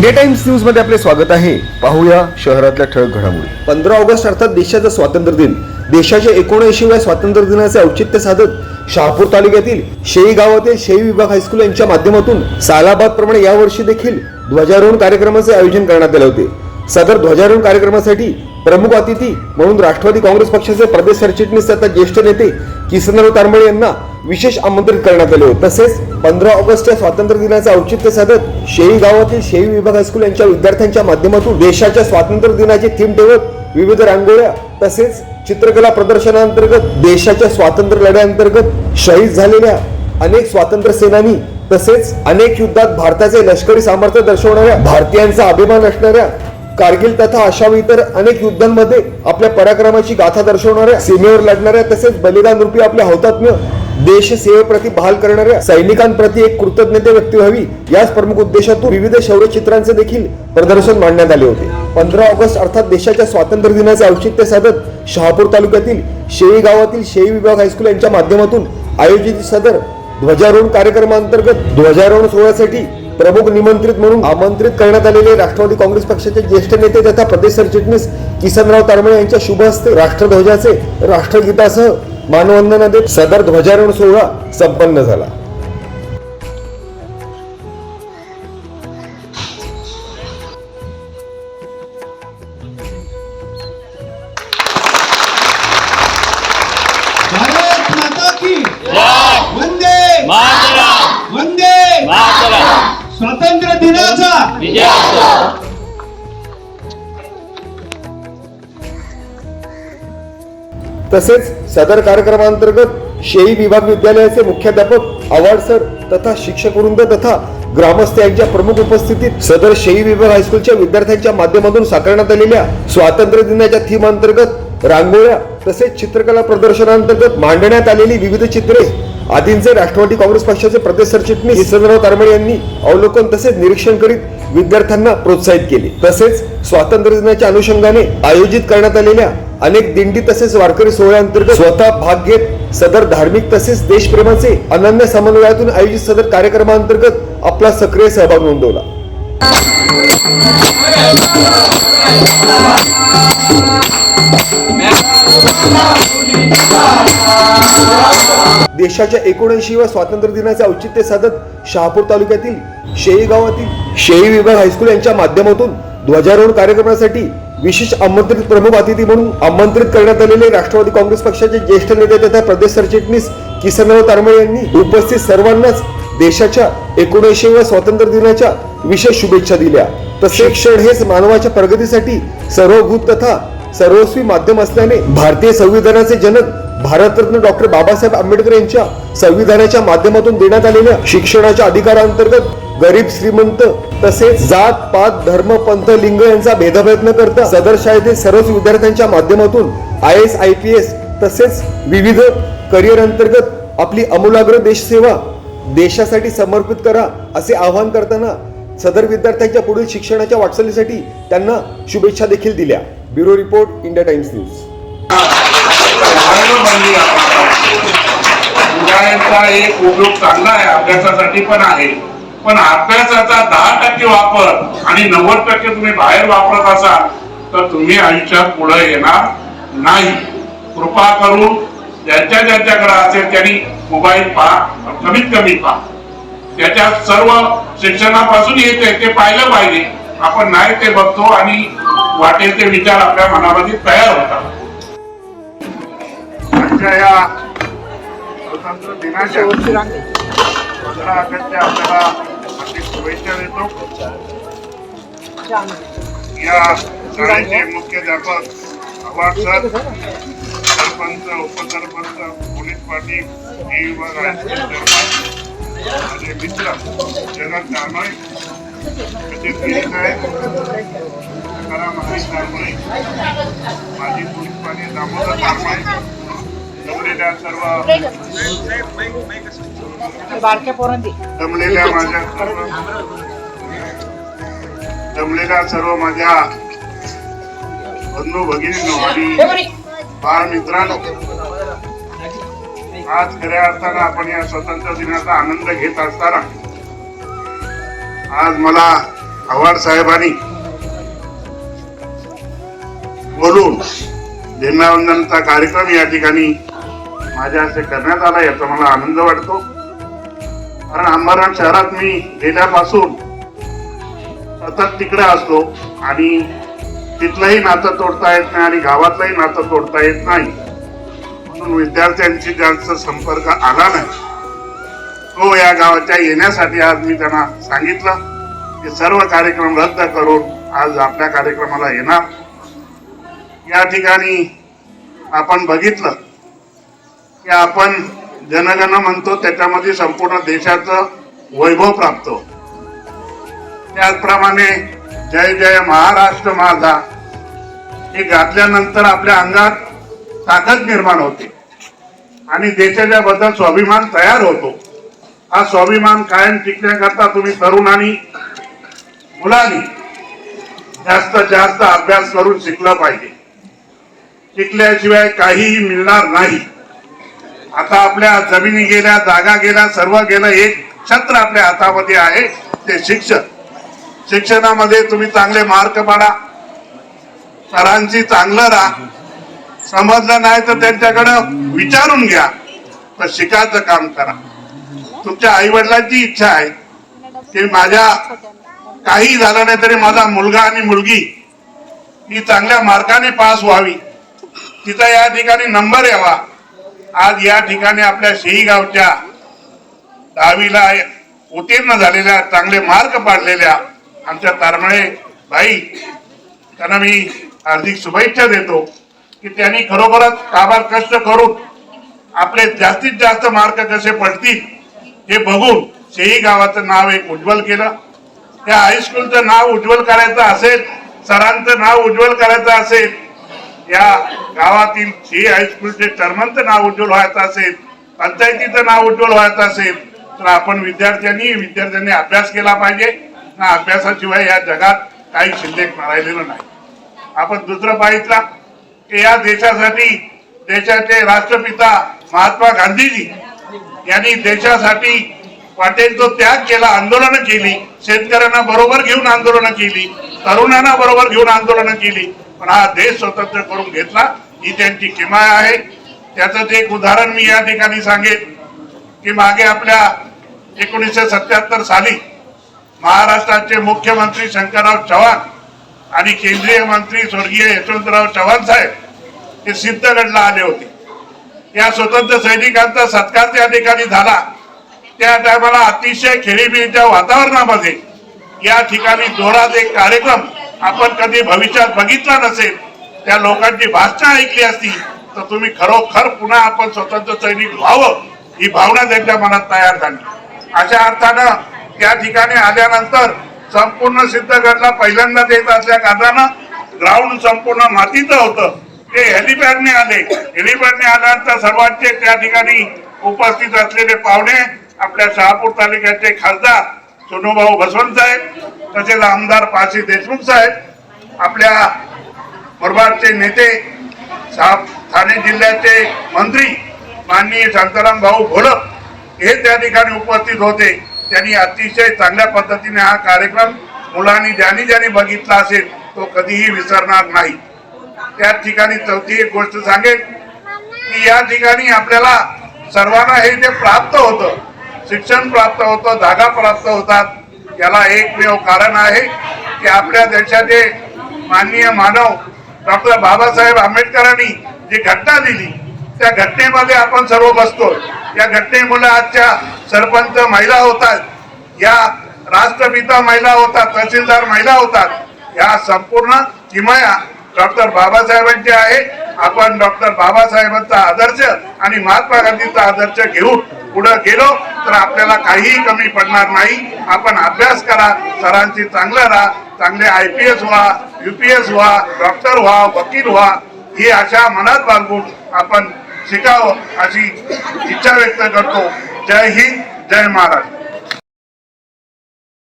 India times न्यूजमध्ये आपले स्वागत आहे. पाहूया शहरातल्या ठळक घडामोडी. पंधरा ऑगस्ट अर्थात देशाचा स्वातंत्र्य दिन. देशाच्या एकोणऐंशीव्या स्वातंत्र्य दिनाचे औचित्य साधत शहापूर तालुक्यातील शेई गावातील शेई विभाग हायस्कूल यांच्या माध्यमातून सालाबाद प्रमाणे यावर्षी देखील ध्वजारोहण कार्यक्रमाचे आयोजन करण्यात आले होते. सदर ध्वजारोहण कार्यक्रमासाठी प्रमुख अतिथी म्हणून राष्ट्रवादी काँग्रेस पक्षाचे प्रदेश सरचिटणीस तथा ज्येष्ठ नेते किसनराव तारमळे यांना विशेष आमंत्रित करण्यात आले होते. तसेच पंधरा ऑगस्टच्या स्वातंत्र्य दिनाचे औचित्य साधत शेळी गावातील शेळी विभाग हायस्कूल यांच्या विद्यार्थ्यांच्या माध्यमातून देशाच्या स्वातंत्र्य दिनाचे थीम ठेवत विविध रांगोळ्या तसेच चित्रकला प्रदर्शनांतर्गत देशाच्या स्वातंत्र्य लढ्याअंतर्गत शहीद झालेल्या अनेक स्वातंत्र्य सेनानी तसेच अनेक युद्धात भारताचे लष्करी सामर्थ्य दर्शवणाऱ्या भारतीयांचा अभिमान असणाऱ्या कारगिल तथा अशा इतर अनेक युद्धांमध्ये आपल्या पराक्रमाची गाथा दर्शवणाऱ्या सीमेवर लढणाऱ्या तसेच बलिदान रूपी आपल्या हौतात्म्य देश सेवेप्रती बहाल करणाऱ्या सैनिकांप्रती एक कृतज्ञते व्यक्ती व्हावी याच प्रमुख उद्देशातून विविध शौर्य चित्रांचे देखील प्रदर्शन मांडण्यात आले होते. पंधरा ऑगस्ट अर्थात देशाच्या स्वातंत्र्य दिनाचे औचित्य साधत शहापूर तालुक्यातील शेळी गावातील शेळी विभाग हायस्कूल यांच्या माध्यमातून आयोजित सदर ध्वजारोहण कार्यक्रमांतर्गत ध्वजारोहण सोहळ्यासाठी प्रमुख निमंत्रित म्हणून आमंत्रित करण्यात आलेले राष्ट्रवादी काँग्रेस पक्षाचे ज्येष्ठ नेते तथा प्रदेश सरचिटणीस किसनराव तारमळे यांच्या शुभ हस्ते राष्ट्रध्वजाचे राष्ट्रगीतासह मानवंदना देत सदर ध्वजारोहण सोहळा संपन्न झाला. भारत माता की जय। वंदे। मातरम। वंदे। मातरम। स्वातंत्र्य दिनाचा। तसेच सदर कार्यक्रमांतर्गत शेई विभाग विद्यालयाचे मुख्याध्यापक अवार्ड सर तथा शिक्षक वृंद तथा ग्रामस्थ यांच्या प्रमुख उपस्थितीत सदर शेई विभाग हायस्कूलच्या विद्यार्थ्यांच्या माध्यमातून साकारण्यात आलेल्या स्वातंत्र्य दिनाच्या थीम अंतर्गत रांगोळ्या तसेच चित्रकला प्रदर्शनांतर्गत मांडण्यात आलेली विविध चित्रे आदींचे राष्ट्रवादी काँग्रेस पक्षाचे प्रदेश सरचिटणीस किसनराव तारमळे यांनी अवलोकन तसेच निरीक्षण करीत विद्यार्थ्यांना प्रोत्साहित केले. तसेच स्वातंत्र्य दिनाच्या अनुषंगाने आयोजित करण्यात आलेल्या अनेक दिंडी तसेच वारकरी सोहळ्यांतर्गत स्वतः भाग घेत सदर धार्मिक तसेच देशप्रेमाचे अनन्य समन्वयातून आयोजित सदर कार्यक्रमांतर्गत आपला सक्रिय सहभाग नोंदवला. देशाच्या एकोणऐंशीव्या स्वातंत्र्य दिनाचे औचित्य साधत शहापूर तालुक्यातील शेई गावातील शेई विभाग हायस्कूल यांच्या माध्यमातून ध्वजारोहण कार्यक्रमासाठी विशेष आमंत्रित प्रमुख अतिथी म्हणून आमंत्रित करण्यात आलेले राष्ट्रवादी काँग्रेस पक्षाचे ज्येष्ठ नेते तथा प्रदेश सरचिटणीस किसनराव तारमळे यांनी उपस्थित सर्वांनाच देशाच्या एकोणऐंशीव्या स्वातंत्र्य दिनाच्या विशेष शुभेच्छा दिल्या. तसे शिक्षण हेच मानवाच्या प्रगतीसाठी सर्वभूत तथा सर्वस्वी माध्यम असल्याने भारतीय संविधानाचे जनक भारतरत्न डॉक्टर बाबासाहेब आंबेडकर यांच्या संविधानाच्या माध्यमातून देण्यात आलेल्या शिक्षणाच्या अधिकारांतर्गत गरीब श्रीमंत तसेच जात पात धर्म पंथ लिंग यांचा भेदभेद न करता सदर शाळेतील सर्वच विद्यार्थ्यांच्या माध्यमातून I S I P S तसेच विविध करिअर अंतर्गत आपली अमूलाग्र देशसेवा देशासाठी समर्पित करा असे आवाहन करताना सदर विद्यार्थ्यांच्या पुढील शिक्षणाच्या वाटचालीसाठी त्यांना शुभेच्छा देखील दिल्या. Bureau report India Times news. उन्हाळ्याचा एक उपयोग चांगला आहे अभ्यासासाठी पण आहे. पण अभ्यासाचा दहा टक्के वापर आणि नव्वद टक्के तुम्ही बाहेर वापरत असाल तर तुम्ही आयुष्यात पुढे येणार नाही. कृपा करून ज्यांच्या ज्यांच्याकडे असेल त्यांनी मोबाईल पहा कमीत कमी पहा. त्याच्यात सर्व शिक्षणापासून येते ते पाहिलं पाहिजे. आपण नाही ते बघतो आणि वाटेल ते विचार आपल्या मनामध्ये तयार होतात. आजच्या या स्वतंत्र दिनाच्या पंधरा ऑगस्टच्या आपल्याला हार्दिक शुभेच्छा देतो. या शाळेचे मुख्याध्यापक सर सरपंच उपसरपंच पोलीस पाटील हे विभाग माझे मित्र जगत दानोय तसेच गिरीश साहेब तुकाराम हरीश दानोय माजी पोलीस पाटील दामोदर दानोय जमलेल्या सर्व जमलेल्या माझ्या सर्व जमलेल्या सर्व माझ्या बंधू भगिनींनो आणि बाळ मित्रांनो आज खऱ्या अर्थानं आपण या स्वतंत्र दिनाचा आनंद घेत असताना आज मला आव्हाड साहेबांनी बोलून झेंडावंदनचा कार्यक्रम या ठिकाणी माझ्या असे करण्यात आला याचा मला आनंद वाटतो. कारण अंबरनाथ शहरात मी गेल्यापासून सतत तिकडे असतो आणि तिथलंही नातं तोडता येत नाही आणि गावातलंही नातं तोडता येत नाही. म्हणून विद्यार्थ्यांशी जास्त संपर्क आला नाही तो या गावाच्या येण्यासाठी आज मी त्यांना सांगितलं की सर्व कार्यक्रम रद्द करून आज आपल्या कार्यक्रमाला येणार. या ठिकाणी आपण बघितलं की आपण जनगण म्हणतो त्याच्यामध्ये संपूर्ण देशाचं वैभव प्राप्त त्याचप्रमाणे जय जय महाराष्ट्र माझा. हे गाजल्यानंतर आपल्या अंगात ताकद निर्माण होते. आणि देशाच्या बद्दल स्वाभिमान तयार होतो. हा स्वाभिमान कायम टिकण्याकरता तुम्ही तरुणांनी मुलांनी जास्त जास्त अभ्यास करून शिकलं पाहिजे. शिकल्याशिवाय काहीही मिळणार नाही. आता आपल्या जमिनी गेल्या जागा गेल्या सर्व गेलं एक छत्र आपल्या हातामध्ये आहे ते शिक्षण शिक्षणामध्ये तुम्ही चांगले मार्क पाडा. सरांची चांगलं राहा. समजलं नाही तर त्यांच्याकडं विचारून घ्या. तर शिकायचं काम करा. तुमच्या आई वडिलांची इच्छा आहे की माझ्या काही झालं नाही तरी माझा मुलगा आणि मुलगी ही चांगल्या मार्काने पास व्हावी. तिचा या ठिकाणी नंबर यावा. आज या ठिकाणी आपल्या शेईगावच्या दहावीला उत्तीर्ण झालेल्या चांगले मार्क पाडलेल्या आमच्या तारमळे भाई त्यांना मी हार्दिक शुभेच्छा देतो की त्यांनी खरोखरच काबार कष्ट करून आपले जास्तीत जास्त मार्क कसे पडतील हे बघून शेही गावाचं नाव एक उज्ज्वल केलं. त्या हायस्कूलचं नाव उज्ज्वल करायचं असेल सरांचं नाव उज्ज्वल करायचं असेल या गावातील शेही हायस्कूलचे चर्मनचं नाव उज्ज्वल व्हायचं असेल पंचायतीचं नाव उज्ज्वल व्हायचं असेल तर आपण विद्यार्थ्यांनी विद्यार्थ्यांनी अभ्यास केला पाहिजे. ना अभ्यासाशिवाय या जगात काही शिल्लक राहिलेलं नाही. आपण दुसरं पाहिजला की या देशासाठी देशाचे राष्ट्रपिता महात्मा गांधीजी यांनी देशासाठी वाटेल तो त्याग केला आंदोलनं केली शेतकऱ्यांना बरोबर घेऊन आंदोलनं केली तरुणांना बरोबर घेऊन आंदोलनं केली पण हा देश स्वतंत्र करून घेतला ही त्यांची किमाय आहे. त्याचं एक उदाहरण मी या ठिकाणी सांगेन की मागे आपल्या एकोणीसशे सत्याहत्तर साली महाराष्ट्राचे मुख्यमंत्री शंकरराव चव्हाण आणि केंद्रीय मंत्री स्वर्गीय यशवंतराव चव्हाण साहेब हे सिद्धगडला आले होते. या स्वतंत्र सैनिकांचा सत्कार त्या ठिकाणी झाला. त्या टायमाला अतिशय खेळीबिळीच्या वातावरणामध्ये या ठिकाणी जोरात एक कार्यक्रम आपण कधी भविष्यात बघितला नसेल त्या लोकांची भाषा ऐकली असती तर तुम्ही खरोखर पुन्हा आपण स्वतंत्र सैनिक व्हावं ही भावना त्यांच्या मनात तयार झाली. अशा अर्थानं त्या ठिकाणी आल्यानंतर संपूर्ण सिद्धगडला पहिल्यांदा देत असल्या कारणानं ग्राउंड संपूर्ण मातीचं होतं. ते हेलिपॅडने आले. हेलिपॅडने आल्यानंतर सर्वांचे त्या ठिकाणी उपस्थित असलेले पाहुणे आपल्या शहापूर तालुक्याचे खासदार सोनूभाऊ बसवंत साहेब तसेच आमदार पाशी देशमुख साहेब आपल्या मुरबाडचे नेते ठाणे जिल्ह्याचे मंत्री माननीय शांताराम भाऊ घोलप हे त्या ठिकाणी उपस्थित होते. त्यांनी अतिशय चांगल्या पद्धतीने हा कार्यक्रम मुलांनी ज्यांनी ज्यांनी बघितला असेल तो कधीही विसरणार नाही. त्या ठिकाणी चौथी एक गोष्ट सांगेन की या ठिकाणी आपल्याला सर्वांना हे जे प्राप्त होतं शिक्षण प्राप्त होतं जागा प्राप्त होतात याला एकमेव कारण आहे की आपल्या देशाचे माननीय मानव डॉक्टर बाबासाहेब आंबेडकरांनी जी घटना दिली त्या घटनेमध्ये आपण सर्व बसतो या घटनेमुळे आजच्या सरपंच महिला होतात या राष्ट्रपिता महिला होतात तहसीलदार महिला होतात या संपूर्ण किमया डॉक्टर बाबासाहेबांची आहे. आपण डॉक्टर बाबासाहेबांचा आदर्श आणि महात्मा गांधीचा आदर्श घेऊन पुढे गेलो तर आपल्याला काहीही कमी पडणार नाही. आपण अभ्यास करा सरांची चांगलं राहा चांगले आय पी एस व्हा युपीएस व्हा डॉक्टर व्हा वकील व्हा ही आशा मनात बांधून आपण शिकावं अशी इच्छा व्यक्त करतो. जय हिंद जय महाराष्ट्र.